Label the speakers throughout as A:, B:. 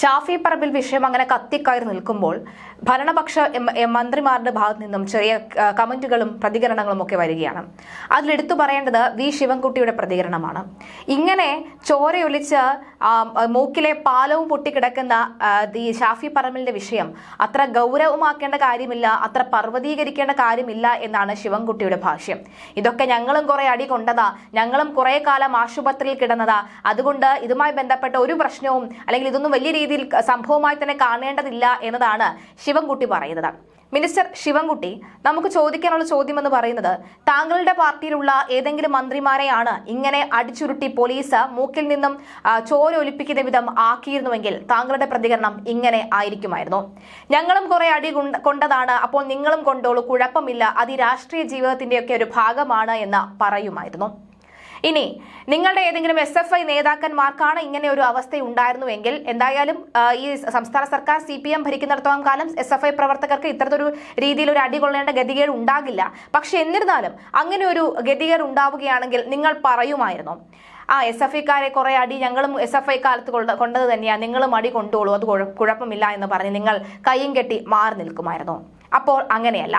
A: ഷാഫി പറമ്പിൽ വിഷയം അങ്ങനെ കത്തിക്കയറി നിൽക്കുമ്പോൾ ഭരണപക്ഷ മന്ത്രിമാരുടെ ഭാഗത്തു നിന്നും ചെറിയ കമന്റുകളും പ്രതികരണങ്ങളും ഒക്കെ വരികയാണ്. അതിലെടുത്തു പറയേണ്ടത് വി. ശിവൻകുട്ടിയുടെ പ്രതികരണമാണ്. ഇങ്ങനെ ചോരയൊലിച്ച് മൂക്കിലെ പാലവും പൊട്ടിക്കിടക്കുന്ന ഈ ഷാഫി പറമ്പിലിന്റെ വിഷയം അത്ര ഗൗരവമാക്കേണ്ട കാര്യമില്ല അത്ര പർവതീകരിക്കേണ്ട കാര്യമില്ല എന്നാണ് ശിവൻകുട്ടിയുടെ ഭാഷ്യം. ഇതൊക്കെ ഞങ്ങളും കുറെ അടി കൊണ്ടതാ. ഞങ്ങളും കുറെ കാലം ആശുപത്രിയിൽ കിടന്നതാ. അതുകൊണ്ട് ഇതുമായി ബന്ധപ്പെട്ട ഒരു പ്രശ്നവും അല്ലെങ്കിൽ ഇതൊന്നും വലിയ രീതിയിൽ സംഭവമായി തന്നെ കാണേണ്ടതില്ല എന്നതാണ് ശിവൻകുട്ടി പറയുന്നത്. മിനിസ്റ്റർ ശിവൻകുട്ടി നമുക്ക് ചോദിക്കാനുള്ള ചോദ്യം എന്ന് പറയുന്നത് താങ്കളുടെ പാർട്ടിയിലുള്ള ഏതെങ്കിലും മന്ത്രിമാരെയാണ് ഇങ്ങനെ അടിച്ചുരുട്ടി പോലീസ് മൂക്കിൽ നിന്നും ചോരൊലിപ്പിക്കുന്ന വിധം ആക്കിയിരുന്നുവെങ്കിൽ താങ്കളുടെ പ്രതികരണം ഇങ്ങനെ ആയിരിക്കുമായിരുന്നു. ഞങ്ങളും കുറെ അടി കൊണ്ടതാണ് അപ്പോൾ നിങ്ങളും കൊണ്ടോളൂ കുഴപ്പമില്ല അത് രാഷ്ട്രീയ ജീവിതത്തിന്റെയൊക്കെ ഒരു ഭാഗമാണ് എന്ന് പറയുമായിരുന്നു. ഇനി നിങ്ങളുടെ ഏതെങ്കിലും എസ് എഫ് ഐ നേതാക്കന്മാർക്കാണ് ഇങ്ങനെ ഒരു അവസ്ഥ ഉണ്ടായിരുന്നുവെങ്കിൽ എന്തായാലും ഈ സംസ്ഥാന സർക്കാർ സി പി എം ഭരിക്കുന്നിടത്തോളം കാലം എസ് എഫ് ഐ പ്രവർത്തകർക്ക് ഇത്തരത്തൊരു രീതിയിൽ ഒരു അടി കൊള്ളേണ്ട ഗതികേട് ഉണ്ടാകില്ല. പക്ഷെ എന്നിരുന്നാലും അങ്ങനെ ഒരു ഗതികേട് ഉണ്ടാവുകയാണെങ്കിൽ നിങ്ങൾ പറയുമായിരുന്നു ആ എസ് എഫ് ഐക്കാരെ കുറെ അടി ഞങ്ങളും എസ് എഫ് ഐ കാലത്ത് കൊണ്ട- കൊണ്ടത് തന്നെയാണ് നിങ്ങളും അടി കൊണ്ടോളൂ അത് കുഴപ്പമില്ല എന്ന് പറഞ്ഞ് നിങ്ങൾ കൈയും കെട്ടി മാറി നിൽക്കുമായിരുന്നു. അപ്പോൾ അങ്ങനെയല്ല.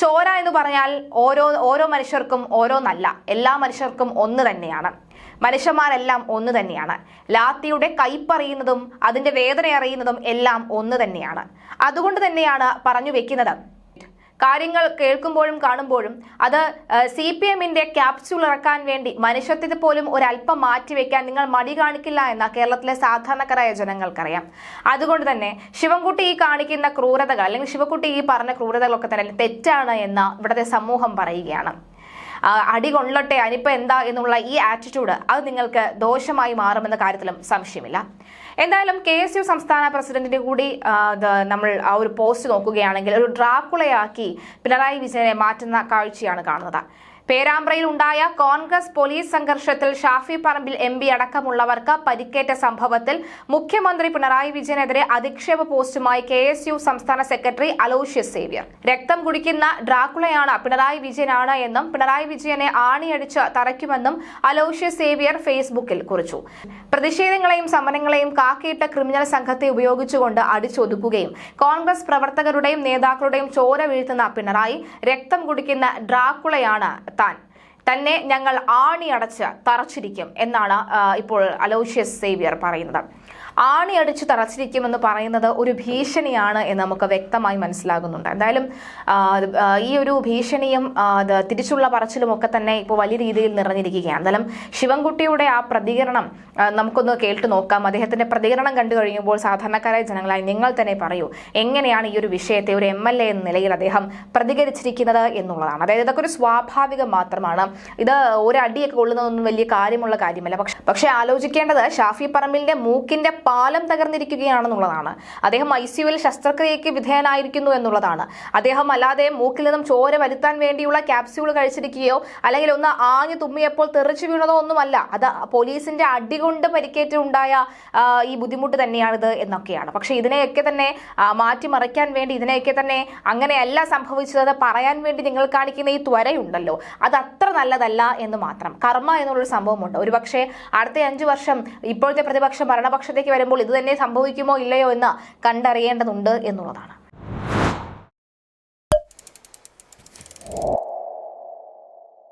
A: ചോര എന്ന് പറഞ്ഞാൽ ഓരോ ഓരോ മനുഷ്യർക്കും ഓരോന്നല്ല. എല്ലാ മനുഷ്യർക്കും ഒന്ന് തന്നെയാണ്. മനുഷ്യന്മാരെല്ലാം ഒന്ന് തന്നെയാണ്. ലാത്തിയുടെ കൈപ്പറിയുന്നതും അതിന്റെ വേദന അറിയുന്നതും എല്ലാം ഒന്ന് തന്നെയാണ്. അതുകൊണ്ട് തന്നെയാണ് പറഞ്ഞു വെക്കുന്നത്. കാര്യങ്ങൾ കേൾക്കുമ്പോഴും കാണുമ്പോഴും അത് സി പി എമ്മിന്റെ ക്യാപ്സ്യൂൾ ഇറക്കാൻ വേണ്ടി മനുഷ്യത്വത്തെ പോലും ഒരല്പം മാറ്റിവെക്കാൻ നിങ്ങൾ മടി കാണിക്കില്ല എന്ന കേരളത്തിലെ സാധാരണക്കാരായ ജനങ്ങൾക്കറിയാം. അതുകൊണ്ട് തന്നെ ശിവൻകുട്ടി ഈ കാണിക്കുന്ന ക്രൂരതകൾ അല്ലെങ്കിൽ ശിവൻകുട്ടി ഈ പറഞ്ഞ ക്രൂരതകളൊക്കെ തന്നെ തെറ്റാണ് എന്ന് ഇവിടുത്തെ സമൂഹം പറയുകയാണ്. അടി കൊള്ളട്ടെ അനിപ്പ എന്താ എന്നുള്ള ഈ ആറ്റിറ്റ്യൂഡ് അത് നിങ്ങൾക്ക് ദോഷമായി മാറുമെന്ന കാര്യത്തിലും സംശയമില്ല. എന്തായാലും കെ എസ് യു സംസ്ഥാന പ്രസിഡന്റിന്റെ കൂടി നമ്മൾ ആ ഒരു പോസ്റ്റ് നോക്കുകയാണെങ്കിൽ ഒരു ഡ്രാക്കുളയാക്കി പിണറായി വിജയനെ മാറ്റുന്ന കാഴ്ചയാണ് കാണുന്നത്. പേരാമ്പ്രയിൽ ഉണ്ടായ കോൺഗ്രസ് പോലീസ് സംഘർഷത്തിൽ ഷാഫി പറമ്പിൽ എം പി അടക്കമുള്ളവർക്ക് പരിക്കേറ്റ സംഭവത്തിൽ മുഖ്യമന്ത്രി പിണറായി വിജയനെതിരെ അധിക്ഷേപ പോസ്റ്റുമായി കെ എസ് യു സംസ്ഥാന സെക്രട്ടറി അലോഷ്യസ് സേവ്യർ. രക്തം കുടിക്കുന്ന ഡ്രാക്കുളയാണ് പിണറായി വിജയനാണ് എന്നും പിണറായി വിജയനെ ആണിയടിച്ച് തറയ്ക്കുമെന്നും അലോഷ്യസ് സേവ്യർ ഫേസ്ബുക്കിൽ കുറിച്ചു. പ്രതിഷേധങ്ങളെയും സമരങ്ങളെയും കാക്കയിട്ട ക്രിമിനൽ സംഘത്തെ ഉപയോഗിച്ചുകൊണ്ട് അടിച്ചൊതുക്കുകയും കോൺഗ്രസ് പ്രവർത്തകരുടെയും നേതാക്കളുടെയും ചോര വീഴ്ത്തുന്ന പിണറായി രക്തം കുടിക്കുന്ന ഡ്രാക്കുളയാണ് താൻ. തന്നെ ഞങ്ങൾ ആണിയടച്ച് തറച്ചിരിക്കും എന്നാണ് ഇപ്പോൾ അലോഷ്യസ് സേവിയർ പറയുന്നത്. ആണിയടിച്ച് തറച്ചിരിക്കുമെന്ന് പറയുന്നത് ഒരു ഭീഷണിയാണ് എന്ന് നമുക്ക് വ്യക്തമായി മനസ്സിലാകുന്നുണ്ട്. എന്തായാലും ഈ ഒരു ഭീഷണിയും തിരിച്ചുള്ള പറച്ചിലും ഒക്കെ തന്നെ ഇപ്പോൾ വലിയ രീതിയിൽ നിറഞ്ഞിരിക്കുകയാണ്. എന്തായാലും ശിവൻകുട്ടിയുടെ ആ പ്രതികരണം നമുക്കൊന്ന് കേട്ടു നോക്കാം. അദ്ദേഹത്തിന്റെ പ്രതികരണം കണ്ടു കഴിയുമ്പോൾ സാധാരണക്കാരായ ജനങ്ങളായി നിങ്ങൾ തന്നെ പറയൂ എങ്ങനെയാണ് ഈ ഒരു വിഷയത്തെ ഒരു എം എൽ എ എന്ന നിലയിൽ അദ്ദേഹം പ്രതികരിച്ചിരിക്കുന്നത് എന്നുള്ളതാണ്. അതായത് ഇതൊക്കെ ഒരു സ്വാഭാവികം മാത്രമാണ്. ഇത് ഒരടിയൊക്കെ കൊള്ളുന്നതൊന്നും വലിയ കാര്യമുള്ള കാര്യമല്ല. പക്ഷെ പക്ഷേ ആലോചിക്കേണ്ടത് ഷാഫി പറമ്പിലിന്റെ മൂക്കിന്റെ പാലം തകർന്നിരിക്കുകയാണെന്നുള്ളതാണ്. അദ്ദേഹം ഐ സിയുവിൽ ശസ്ത്രക്രിയയ്ക്ക് വിധേയനായിരിക്കുന്നു എന്നുള്ളതാണ്. അദ്ദേഹം അല്ലാതെ മൂക്കിൽ നിന്നും ചോര വരുത്താൻ വേണ്ടിയുള്ള ക്യാപ്സ്യൂൾ കഴിച്ചിരിക്കുകയോ അല്ലെങ്കിൽ ഒന്ന് ആഞ്ഞു തുമ്മിയപ്പോൾ തെറിച്ചു വീണതോ ഒന്നുമല്ല. അത് പോലീസിന്റെ അടികൊണ്ട് പരിക്കേറ്റുണ്ടായ ഈ ബുദ്ധിമുട്ട് തന്നെയാണിത് എന്നൊക്കെയാണ്. പക്ഷെ ഇതിനെയൊക്കെ തന്നെ മാറ്റിമറിക്കാൻ വേണ്ടി ഇതിനെയൊക്കെ തന്നെ അങ്ങനെയല്ല സംഭവിച്ചത് പറയാൻ വേണ്ടി നിങ്ങൾ കാണിക്കുന്ന ഈ ത്വരയുണ്ടല്ലോ. അത് അത്ര നല്ലതല്ല എന്ന് മാത്രം. കർമ്മ എന്നുള്ളൊരു സംഭവമുണ്ട്. ഒരുപക്ഷെ അടുത്ത അഞ്ചു വർഷം ഇപ്പോഴത്തെ പ്രതിപക്ഷം ഭരണപക്ഷത്തേക്ക് വരുമ്പോൾ ഇത് തന്നെ സംഭവിക്കുമോ ഇല്ലയോ എന്ന് കണ്ടറിയേണ്ടതുണ്ട് എന്നുള്ളതാണ്.